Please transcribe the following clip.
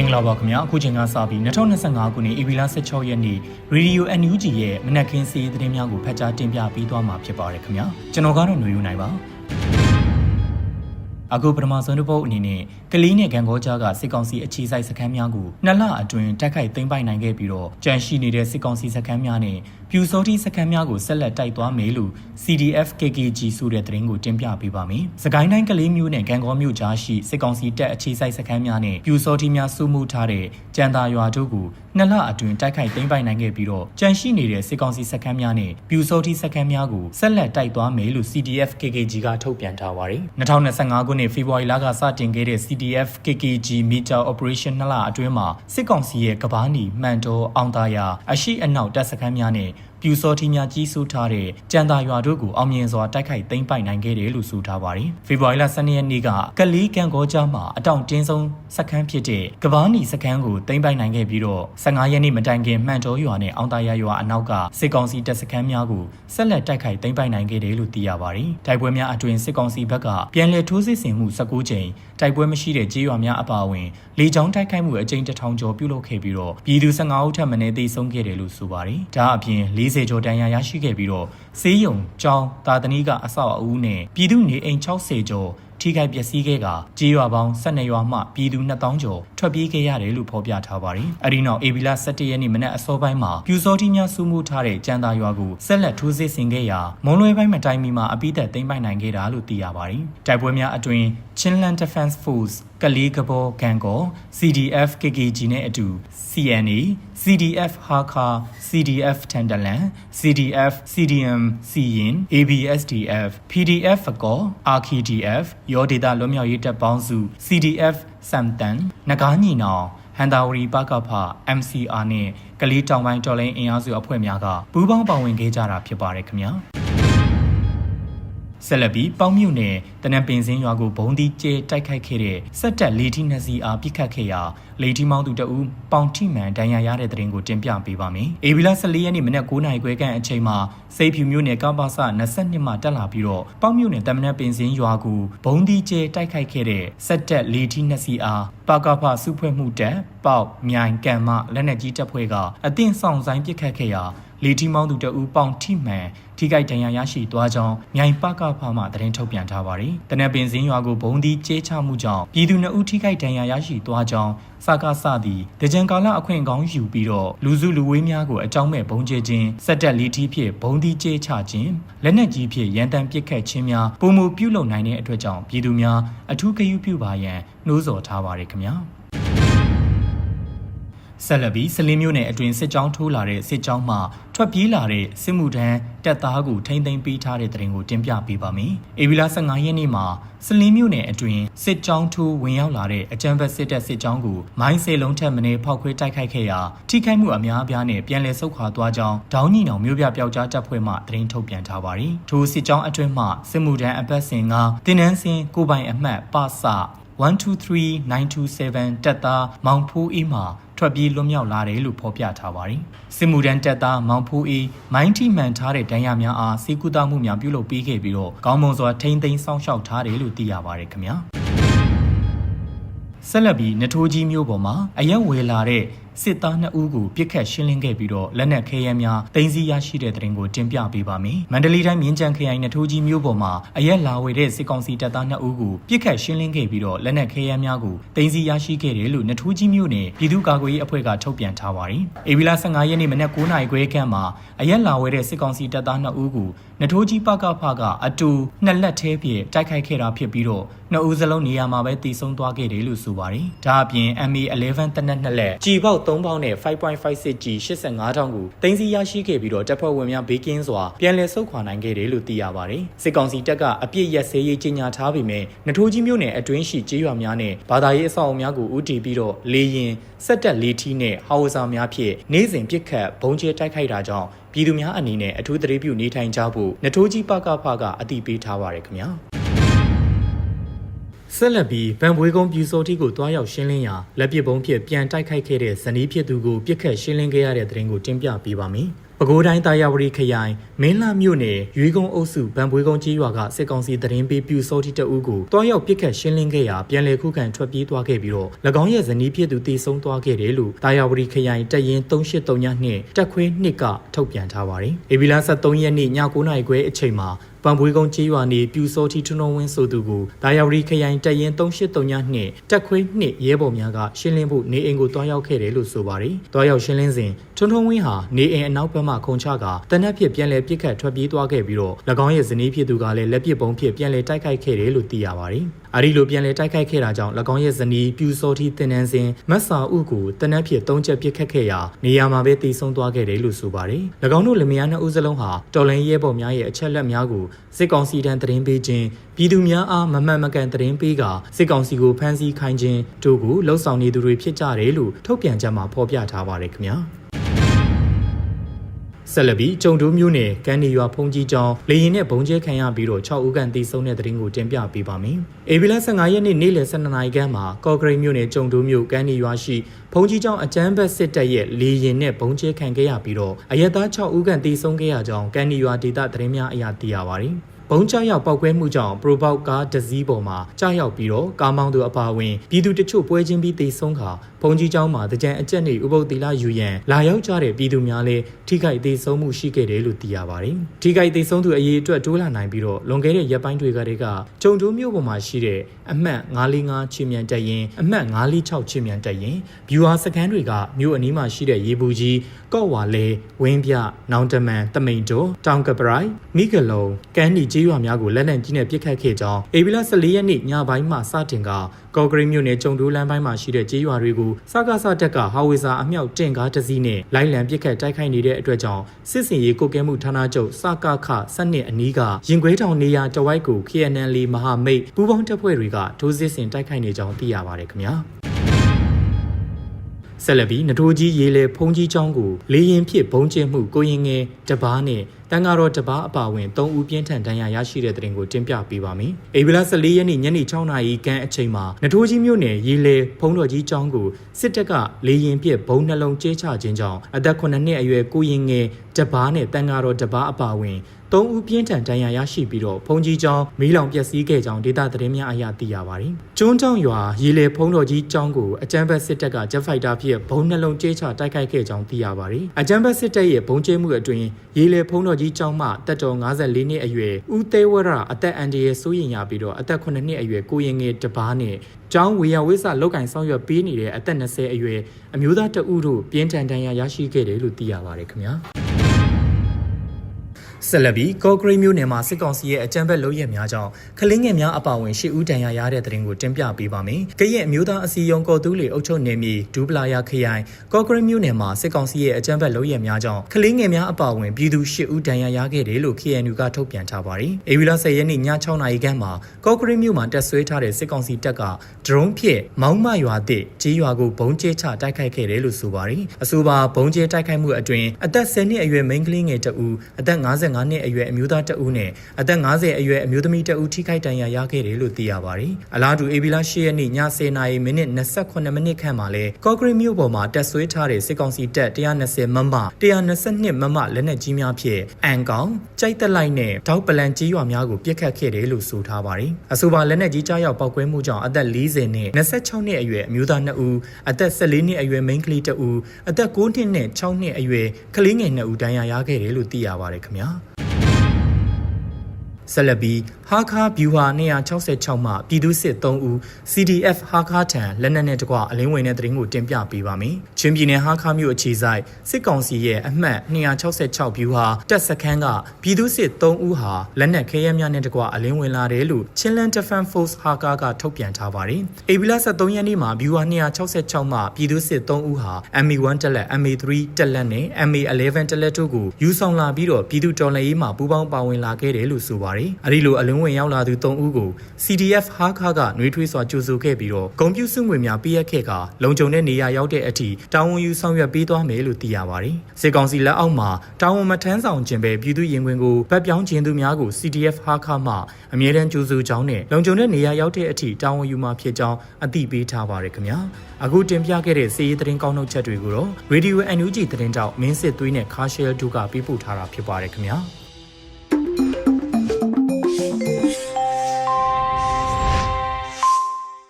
င်္ဂလာပါခင်ဗျာအခုချိန်ကစပြီး2025ခုနှစ်ဧပြီလ16ရက်နေ့ Radio NUG ရဲ့မနက်ခင်းစီးသတင်းများကိုဖတ်ကြားတင်ပြပေးသွားမှာဖြစ်ပါတယ်ခင်ဗျာကျွန်တော်ကတော့ຫນွေယူနိုင်ပါအခုပထမဆုံးတစ်ပုတ်အနေနဲ့ကလေးနဲ့ဂံကောကြားကစစ်ကောင်စီအခြေစိုက်စခန်းများကိုနှစ်လအတွင်းတိုက်ခိုက်သိမ်းပိုက်နိုင်ခဲ့ပြီးတော့ကြန့်ရှိနေတဲ့စစ်ကောင်စီစခန်းများနဲ့ပြူစောတိစခန်းများကိုဆက်လက်တိုက်သွားမယ်လို့ CDF KKG ဆိုတဲ့သတင်းကိုတင်ပြပေးပါမယ်။စကိုင်းတိုင်းကလေးမျိုးနဲ့ဂံကောမြို့ကြားရှိစစ်ကောင်စီတပ်အခြေစိုက်စခန်းများနဲ့ပြူစောတိများစုမှုထားတဲ့ကြံသာရွာတို့ကိုနှစ်လအတွင်းတိုက်ခိုက်သိမ်းပိုက်နိုင်ခဲ့ပြီးတော့ကြန့်ရှိနေတဲ့စစ်ကောင်စီစခန်းများနဲ့ပြူစောတိစခန်းများကိုဆက်လက်တိုက်သွားမယ်လို့ CDF KKG ကထုတ်ပြန်ထားပါတယ်။2025ခုနှစ်ဖေဖော်ဝါရီလကစတင်ခဲ့တဲ့ CDF KKG Meter Operation နှစ်လအတွင်းမှာစစ်ကောင်စီရဲ့ကဘာနီမှန်တော်အောင်သားရအရှိအနောက်တပ်စခန်းများနဲ့ ပြူစောတိများကြီးစိုးထားတဲ့ကြံသာရွာတို့ကိုအောင်မြင်စွာတိုက်ခိုက်သိမ်းပိုက်နိုင်ခဲ့တယ်လို့ဆိုထားပါတယ်။ဖေဖော်ဝါရီလ12ရက်နေ့ကကလေးကံကောကြားမှာအတောင်တင်းဆုံးစခန်းဖြစ်တဲ့ကဘာနီစခန်းကိုသိမ်းပိုက်နိုင်ခဲ့ပြီးတော့15ရက်နေ့မတိုင်ခင်မှန်တော်ရွာနဲ့အောင်သားရရွာအနောက်ကစစ်ကောင်စီတပ်စခန်းများကိုဆက်လက်တိုက်ခိုက်သိမ်းပိုက်နိုင်ခဲ့တယ်လို့သိရပါတယ်။တိုက်ပွဲများအတွင်းစစ်ကောင်စီဘက်ကပြန်လည်ထိုးစစ်ဆင်မှု19ကြိမ်တိုက်ပွဲမရှိတဲ့ကြေးရွာများအပါအဝင်လေကြောင်းတိုက်ခိုက်မှုအကြိမ်တစ်ထောင်ကျော်ပြုလုပ်ခဲ့ပြီးတော့ပြည်သူ15ဦးထပ်မံသေဆုံးခဲ့တယ်လို့ဆိုပါတယ်။ဒါအပြင်40ကျော်တန်ရာရရှိခဲ့ပြီးတော့စေးရုံကျောင်းတာသနီးကအဆောက်အဦနဲ့ပြည်သူနေအိမ်60ကျော်ထိခိုက်ပျက်စီးခဲ့ကကြေးရွာပေါင်း12ရွာမှပြည်သူ2000ကျော်ထွက်ပြေးခဲ့ရတယ်လို့ဖော်ပြထားပါတယ်။အဲဒီနောက်အေဗီလာ17ရက်နေ့မနက်အစောပိုင်းမှာပြူစောတိများစုမှုထားတဲ့ကြံသာရွာကိုဆက်လက်ထိုးစစ်ဆင်ခဲ့ရာမုံလွယ်ပိုင်းမတိုင်မီမှာအပိသက်သိမ်းပိုက်နိုင်ခဲ့တာလို့သိရပါတယ်။တိုက်ပွဲများအတွင် Chinland Defense Force ကလေးကဘောဂန်ကော CDF KKG နဲ့အတူ CNA CDF ဟာခါ CDF ထန်တလန် CDF CDM စီရင် ABSDF PDF အကော RKDF ရောဒေတာလွတ်မြောက်ရေးတပ်ပေါင်းစု CDF စမ်တန်နဂါညီနောင်ဟန်တာဝရီပကဖ MCR နဲ့ကလေးတောင်ပိုင်းတော်လိုင်းအင်အားစုအဖွဲ့များကပူးပေါင်းပါဝင်ခဲ့ကြတာဖြစ်ပါတယ်ခင်ဗျာ ဆက်လက်ပြီးပေါင်းမြုပ်နယ်တနံပင်စင်းရွာကိုဘုံဒီကျဲတိုက်ခိုက်ခဲ့တဲ့စက်တက်လေထီနှစ်စီအားပြစ်ခတ်ခဲ့ရာလေထီမောင်းသူတအူးပေါင်ထိမှန်ဒဏ်ရာရတဲ့တဲ့ရင်ကိုတင်ပြပေးပါမယ်။အေဗီလာ14ရက်နေ့မနက်9:00နာရီခွဲခန့်အချိန်မှာစိတ်ဖြူမြို့နယ်ကပ္ပစ22မှာတက်လာပြီးတော့ပေါင်းမြုပ်နယ်တမနက်ပင်စင်းရွာကိုဘုံဒီကျဲတိုက်ခိုက်ခဲ့တဲ့စက်တက်လေထီနှစ်စီအားပါကဖစုဖွဲ့မှုတက်ပေါက်မြိုင်ကံမလက်နက်ကြီးတပ်ဖွဲ့ကအသင့်ဆောင်ဆိုင်ပစ်ခတ်ခဲ့ရာ လေထီမောင်းသူတအူးပေါင်ထိမှန်ထိခိုက်ဒဏ်ရာရရှိသွားကြောင်းမြိုင်ပကဖမှသတင်းထုတ်ပြန်ထားပါတယ်။တနက်ပင်စင်းရွာကိုဘုံဒီကျဲချမှုကြောင့်ပြည်သူနှုတ်ထိခိုက်ဒဏ်ရာရရှိသွားကြောင်းစကားစသည်တကြံကာလအခွင့်ကောင်းယူပြီးတော့လူစုလူဝေးများကိုအကြောင်းမဲ့ဘုံကျဲခြင်းစက်တက်လီထီဖြင့်ဘုံဒီကျဲချခြင်းလက်နက်ကြီးဖြင့်ရန်တမ်းပစ်ခတ်ခြင်းများပုံမှုပြုလုပ်နိုင်တဲ့အတွက်ကြောင့်ပြည်သူများအထူးဂရုပြုပါရန်နှိုးဆော်ထားပါတယ်ခင်ဗျာ။ ဆက်လက်ပြီးစလင်းမျိုးနယ်အတွင်းစစ်ကြောင်းထိုးလာတဲ့စစ်ကြောင်းမှထွက်ပြေးလာတဲ့စစ်မှုထမ်းတပ်သားကိုထိမ့်သိမ်းပေးထားတဲ့တဲ့ရင်ကိုတင်ပြပေးပါမယ်။အေဗီလာ15ရက်နေ့မှာစလင်းမျိုးနယ်အတွင်းစစ်ကြောင်းထိုးဝင်ရောက်လာတဲ့အကြမ်းဖက်စစ်တပ်စစ်ကြောင်းကိုမိုင်းစေလုံးထက်မင်းဖောက်ခွဲတိုက်ခိုက်ခဲ့ရာထိခိုက်မှုအများအပြားနဲ့ပြန်လည်ဆုတ်ခွာသွားကြောင်းဒေါင်းညီနောင်မျိုးပြပျောက်ကြားတပ်ဖွဲ့မှသတင်းထုတ်ပြန်ထားပါတယ်။ထိုစစ်ကြောင်းအတွင်းမှစစ်မှုထမ်းအပတ်စဉ်ကတင်းနန်းစင်ကိုပိုင်အမှတ်ပစ123927တက်သားမောင်ဖိုးအေးမှာ ထွက်ပြေးလွတ်မြောက်လာတယ်လို့ဖော်ပြထားပါတယ်။စစ်မှုထမ်းတပ်သားမောင်ဖိုးအေးမိုင်းထိမှန်ထားတဲ့ဒဏ်ရာများအားစေကူတာမှုများပြုလုပ်ပေးခဲ့ပြီးတော့ကောင်းမွန်စွာထိမ့်သိမ်းစောင့်ရှောက်ထားတယ်လို့သိရပါတယ်ခင်ဗျာ။ဆက်လက်ပြီးနထိုးကြီးမျိုးပေါ်မှာအရက်ဝယ်လာတဲ့ စစ်သား2ဦးကိုပြစ်ခတ်ရှင်းလင်းခဲ့ပြီးတော့လက်နက်ခဲယမ်းများတင်စီရရှိတဲ့တဲ့ရင်ကိုတင်ပြပေးပါမယ်။မန္တလေးတိုင်းမြင်းကြံခရိုင်နထိုးကြီးမျိုးပေါ်မှာအရက်လာဝယ်တဲ့စစ်ကောင်စီတပ်သား2ဦးကိုပြစ်ခတ်ရှင်းလင်းခဲ့ပြီးတော့လက်နက်ခဲယမ်းများကိုတင်စီရရှိခဲ့တယ်လို့နထိုးကြီးမျိုးနယ်ပြည်သူ့ကာကွယ်ရေးအဖွဲ့ကထုတ်ပြန်ထားပါတယ်။ဧပြီလ15ရက်နေ့မနက်9:00နာရီခွဲခန့်မှာအရက်လာဝယ်တဲ့စစ်ကောင်စီတပ်သား2ဦးကိုနထိုးကြီးပကဖကအတူနှစ်လက်သေးပြတိုက်ခိုက်ခဲ့တာဖြစ်ပြီးတော့နှစ်ဦးစလုံးနေရာမှာပဲတည်ဆုံသွားခဲ့တယ်လို့ဆိုပါတယ်။ဒါအပြင် MA11 တနက်နှစ်လက်ကြီပေါက်3ပေါက်နဲ့ 5.56G 85တောင်းကိုတင်စီရရှိခဲ့ပြီးတော့တပ်ဖွဲ့ဝင်များဘေးကင်းစွာပြန်လည်ဆုတ်ခွာနိုင်ခဲ့တယ်လို့သိရပါတယ်။စစ်ကောင်စီတပ်ကအပြစ်ရက်စဲရေးကြီးညာထားပေမဲ့နထိုးကြီးမြို့နယ်အတွင်းရှိကျေးရွာများနဲ့ဘာသာရေးအဆောက်အအုံများကိုဦးတည်ပြီးတော့လေရင်စက်တက်လေးထီးနဲ့ဟောင်ဝဇာများဖြင့်နေ့စဉ်ပစ်ခတ်ဘုံကျဲတိုက်ခိုက်တာကြောင့်ပြည်သူများအနေနဲ့အထူးသတိပြုနေထိုင်ကြဖို့နထိုးကြီးပကဖကအတိပေးထားပါရခင်ဗျာ ဆက်လက်ပြီးဗန်ဘွေကုန်းပြည်စောတိကိုတွားရောက်ရှင်းလင်းရာလက်ပစ်ပုံးဖြင့်ပြန်တိုက်ခိုက်ခဲ့တဲ့ဇနီးဖြစ်သူကိုပြစ်ခတ်ရှင်းလင်းခဲ့ရတဲ့တဲ့ရင်ကိုတင်ပြပေးပါမယ်။ပဲခူးတိုင်းတာယာဝတီခရိုင်မင်းလာမြို့နယ်ရွေးကုန်းအုပ်စုဗန်ပွေးကုန်းကြီးရွာကစစ်ကောင်စီတရင်ပေးပြူစောတိတအုပ်ကိုတွားရောက်ပစ်ခတ်ရှင်းလင်းခဲ့ရာပြန်လည်ခုခံထွက်ပြေးသွားခဲ့ပြီးတော့၎င်းရဲ့ဇနီးဖြစ်သူတေဆုံးသွားခဲ့တယ်လို့တာယာဝတီခရိုင်တရင်383ညနှစ်တက်ခွေးနှစ်ကထုတ်ပြန်ထားပါတယ်။ဧပြီလ23ရက်နေ့ည9:00နာရီခွဲအချိန်မှာပံပွေးကုန်းကျေးရွာနေပြူစောတိထွန်းတော်ဝင်းဆိုသူကိုဒါယာဝတီခရိုင်တရင်383ညနှစ်တက်ခွေးနှစ်ရဲဘော်များကရှင်းလင်းဖို့နေအိမ်ကိုတွားရောက်ခဲ့တယ်လို့ဆိုပါတယ်။တွားရောက်ရှင်းလင်းစဉ်ထွန်းတော်ဝင်းဟာနေအိမ်အနောက်ဘက်မှခုံချကတနက်ဖြစ်ပြန်လည်ပစ်ခတ်ထွက်ပြေးသွားခဲ့ပြီးတော့၎င်းရဲ့ဇနီးဖြစ်သူကလည်းလက်ပစ်ပုံးဖြစ်ပြန်လည်တိုက်ခိုက်ခဲ့တယ်လို့သိရပါတယ်။အဲဒီလိုပြန်လည်တိုက်ခိုက်ခဲ့တာကြောင့်၎င်းရဲ့ဇနီးပြူစောတိတင်နန်းစဉ်မတ်စာဥကိုတနက်ဖြစ်၃ချက်ပစ်ခတ်ခဲ့ရာနေရာမှာပဲတည်ဆုံသွားခဲ့တယ်လို့ဆိုပါတယ်။၎င်းတို့လင်မယားနှစ်ဦးစလုံးဟာတော်လိုင်းရဲဘော်များရဲ့အချက်လက်များကိုစစ်ကောင်စီတန်းသတင်းပေးခြင်းပြည်သူများအားမမှန်မကန်သတင်းပေးကစစ်ကောင်စီကိုဖမ်းဆီးခိုင်းခြင်းတို့ကိုလှုံ့ဆော်နေသူတွေဖြစ်ကြတယ်လို့ထုတ်ပြန်ချက်မှာဖော်ပြထားပါတယ်ခင်ဗျာ ဆက်လက်ပြီးကြုံတိုးမျိုးနယ်ကန်းနီရွာဖုန်ကြီးကျောင်းလေရင်နဲ့ဘုံကျဲခံရပြီးတော့6ဦးကန်တီးဆုံးတဲ့တဲ့ရင်ကိုတင်ပြပေးပါမယ်။အေဗီလာ15ရက်နေ့နေ့လယ်12နာရီခန့်မှာကော့ဂရိတ်မြို့နယ်ကြုံတိုးမြို့ကန်းနီရွာရှိဖုန်ကြီးကျောင်းအကျန်းဘက်စစ်တပ်ရဲ့လေရင်နဲ့ဘုံကျဲခံခဲ့ရပြီးတော့အရက်သား6ဦးကန်တီးဆုံးခဲ့ရကြောင်းကန်းနီရွာဒေသသတင်းများအရသိရပါတယ်။ဘုံကြောက်ရောက်ပောက်ကွဲမှုကြောင့်ပရိုပေါက်ကားတစ်စီးပေါ်မှာကြောက်ရောက်ပြီးတော့ကားမောင်းသူအပါအဝင်ပြည်သူတချို့ပွဲချင်းပြီးတေဆုံးခါဘုံကြီးကျောင်းမှာတကြံအကျက်နေဥပုပ်တီလာယူရန်လာရောက်ကြတဲ့ပြည်သူများလည်း ထိခိုက်သေးဆုံးမှုရှိခဲ့တယ်လို့သိရပါတယ်။ထိခိုက်သေးဆုံးသူအရေးအတွက်တိုးလာနိုင်ပြီးတော့လွန်ခဲ့တဲ့ရက်ပိုင်းတွေကတည်းကကြုံတိုးမြို့ပေါ်မှာရှိတဲ့အမှတ်945ချင်းမြန်တက်ရင်အမှတ်946ချင်းမြန်တက်ရင်ဘျူဟာစကန်တွေကမြို့အနီးမှာရှိတဲ့ရေပူကြီးကော့ဝါလဲဝင်းပြနောင်တမန်တမိန်တိုတောင်ကပရိုင်မိဂလုံးကန်းနီကျေးရွာများကိုလက်နက်ကြီးနဲ့ပစ်ခတ်ခဲ့ကြောင်းအေဗီလာ14ရက်နေ့ညပိုင်းမှစတင်က ကော့ဂရိတ်မြို့နယ်ကျုံတိုးလမ်းပိုင်းမှာရှိတဲ့ကျေးရွာတွေကိုစကားစတက်ကဟာဝေဇာအမြောက်တင်ကားတစ်စီးနဲ့လိုက်လံပစ်ခတ်တိုက်ခိုက်နေတဲ့အတွက်ကြောင့်စစ်စင်ရေးကိုကဲမှုဌာနချုပ်စကားခစနစ်အနီးကရင်ခွဲတောင်နေရာတဝိုက်ကို KNL မဟာမိတ်ပူးပေါင်းတပ်ဖွဲ့တွေကဒိုးစစ်ဆင်တိုက်ခိုက်နေကြောင်းသိရပါတယ်ခင်ဗျာဆက်လက်ပြီးနထိုးကြီးရေလေဖုံးကြီးချောင်းကိုလေရင်ဖြစ်ဘုံကျင်းမှုကိုရင်ငယ်တပားနဲ့ တန်ဃာတော်တပားအပါဝင်3ဦးပြင်းထန်ဒဏ်ရာရရှိတဲ့တဲ့တင်ကိုတင်ပြပေးပါမယ်။အေဗီလာ14ရက်နေ့ညနေ6နာရီခန့်အချိန်မှာနထိုးကြီးမြို့နယ်ရေလေဖုံးတော်ကြီးကျောင်းကိုစစ်တပ်ကလေရင်ပြစ်ဘုံနှလုံးကျဲချခြင်းကြောင့်အသက်9နှစ်အရွယ်ကိုရင်ငယ်တပားနဲ့တန်ဃာတော်တပားအပါဝင်သုံးဦးပြင်းထန်ဒဏ်ရာရရှိပြီးတော့ဖုန်ကြီးကျောင်းမီးလောင်ပျက်စီးခဲ့ကြောင်းဒေတာသတင်းများအရသိရပါတယ်။ကျွန်းကျောင်းရွာရေလေဖုံးတော်ကြီးကျောင်းကိုအကြမ်းဖက်စစ်တပ်ကဂျက်ဖိုက်တာဖြင့်ဘုံနှလုံးကျဲချတိုက်ခိုက်ခဲ့ကြောင်းသိရပါတယ်။အကြမ်းဖက်စစ်တပ်ရဲ့ဘုံကျဲမှုအတွင်းရေလေဖုံးတော်ကြီးကျောင်းမှတက်တော်54နှစ်အရွယ်ဦးသေးဝရအသက်အန္တရာယ်စိုးရင်ရပြီးတော့အသက်9နှစ်အရွယ်ကိုရင်ငယ်တပားနဲ့ကျောင်းဝေယဝိဆလောက်ကင်ဆောင်ရွက်ပေးနေတဲ့အသက်20အရွယ်အမျိုးသားတဦးတို့ပြင်းထန်ဒဏ်ရာရရှိခဲ့တယ်လို့သိရပါတယ်ခင်ဗျာ။ ဆက်လက်ပြီးကော့ဂရိတ်မြို့နယ်မှာစစ်ကောင်စီရဲ့အကြမ်းဖက်လုပ်ရက်များကြောင့်ကလင်းငယ်များအပါအဝင်ရှစ်ဦးတန်ရာရတဲ့တဲ့တင်ကိုတင်ပြပေးပါမယ်။ကရဲ့အမျိုးသားအစည်းအရုံးကော်တူးလီအုပ်ချုပ်နယ်မြေဒူပလာယာခရိုင်ကော့ဂရိတ်မြို့နယ်မှာစစ်ကောင်စီရဲ့အကြမ်းဖက်လုပ်ရက်များကြောင့်ကလင်းငယ်များအပါအဝင်ပြည်သူရှစ်ဦးတန်ရာရခဲ့တယ်လို့ KNU ကထုတ်ပြန်ထားပါတယ်။အေဗီလာ10ရက်နေ့ည6နာရီခန့်မှာကော့ဂရိတ်မြို့မှာတက်ဆွဲထားတဲ့စစ်ကောင်စီတပ်ကဒရုန်းဖြင့်မောင်းမရွာသည့်ကြေးရွာကိုဘုံကျဲချတိုက်ခိုက်ခဲ့တယ်လို့ဆိုပါတယ်။အဆိုပါဘုံကျဲတိုက်ခိုက်မှုအတွင်းအသက်10နှစ်အရွယ်မိန်းကလေးငယ်တဦးအသက်55နှစ်အရွယ်အမျိုးသားတဦးနဲ့အသက်50အရွယ်အမျိုးသမီးတဦးထိခိုက်ဒဏ်ရာရခဲ့တယ်လို့သိရပါတယ်။အလားတူအေဗီလာ10ရက်နေ့ည10:00နာရီမိနစ်28မိနစ်ခန့်မှာလဲကော့ဂရိတ်မြို့ပေါ်မှာတက်ဆွဲထားတဲ့စစ်ကောင်စီတပ်120မမ122မမလက်နက်ကြီးများဖြင့်အန်ကောင်ကြိုက်တက်လိုက်နဲ့တောက်ပလန်ကြီးရွာများကိုပြစ်ခတ်ခဲ့တယ်လို့ဆိုထားပါတယ်။အဆိုပါလက်နက်ကြီးကြားရောက်ပောက်ကွဲမှုကြောင့်အသက်40နဲ့26နှစ်အရွယ်အမျိုးသား2ဦးအသက်14နှစ်အရွယ်မိန်းကလေး2ဦးအသက်9နှစ်နဲ့6နှစ်အရွယ်ကလေးငယ်2ဦးဒဏ်ရာရခဲ့တယ်လို့သိရပါတယ်ခင်ဗျာ။ ဆက်လက်ပြီးဟာခါဗျူဟာ266မှပြည်သူစစ်3ဦး CDF ဟာခါထံလက်နက်နဲ့တကွအလင်းဝင်တဲ့တရင်ကိုတင်ပြပေးပါမယ်။ချင်းပြည်နယ်ဟာခါမြို့အခြေဆိုင်စစ်ကောင်စီရဲ့အမှတ်266ဗျူဟာတပ်စခန်းကပြည်သူစစ်3ဦးဟာလက်နက်ခဲယမ်းများနဲ့တကွအလင်းဝင်လာတယ်လို့ Chinland Defense Force ဟာကာကထုတ်ပြန်ထားပါတယ်။ဧပြီလ23ရက်နေ့မှာဗျူဟာ266မှပြည်သူစစ်3ဦးဟာ MA1 တက်လက် MA3 တက်လက်နဲ့ MA11 တက်လက်တို့ကိုယူဆောင်လာပြီးတော့ပြည်သူတော်လှန်ရေးမှာပူးပေါင်းပါဝင်လာခဲ့တယ်လို့ဆိုပါတယ်ပါတယ်။အဲဒီလိုအလင်းဝင်ရောက်လာသူ၃ဦးကို CDF ဟာခါကနှွေးထွေးစွာကြိုဆိုခဲ့ပြီးတော့ဂုံပြူစုငွေများပေးအပ်ခဲ့ကလုံခြုံတဲ့နေရာရောက်တဲ့အထိတာဝန်ယူဆောင်ရွက်ပေးသွားမယ်လို့သိရပါတယ်။စစ်ကောင်စီလက်အောက်မှာတာဝန်မထမ်းဆောင်ခြင်းပဲပြည်သူရင်ခွင်ကိုဗတ်ပြောင်းခြင်းသူများကို CDF ဟာခါမှအမြဲတမ်းကြိုဆိုကြောင်းနဲ့လုံခြုံတဲ့နေရာရောက်တဲ့အထိတာဝန်ယူမှာဖြစ်ကြောင်းအသိပေးထားပါတယ်ခင်ဗျာ။အခုတင်ပြခဲ့တဲ့စီးရီးသတင်းကောက်နှုတ်ချက်တွေကိုတော့ Radio NUG သတင်းတောက်မင်းစစ်သွေးနဲ့ခါရှယ်ဒူကပေးပို့ထားတာဖြစ်ပါတယ်ခင်ဗျာ။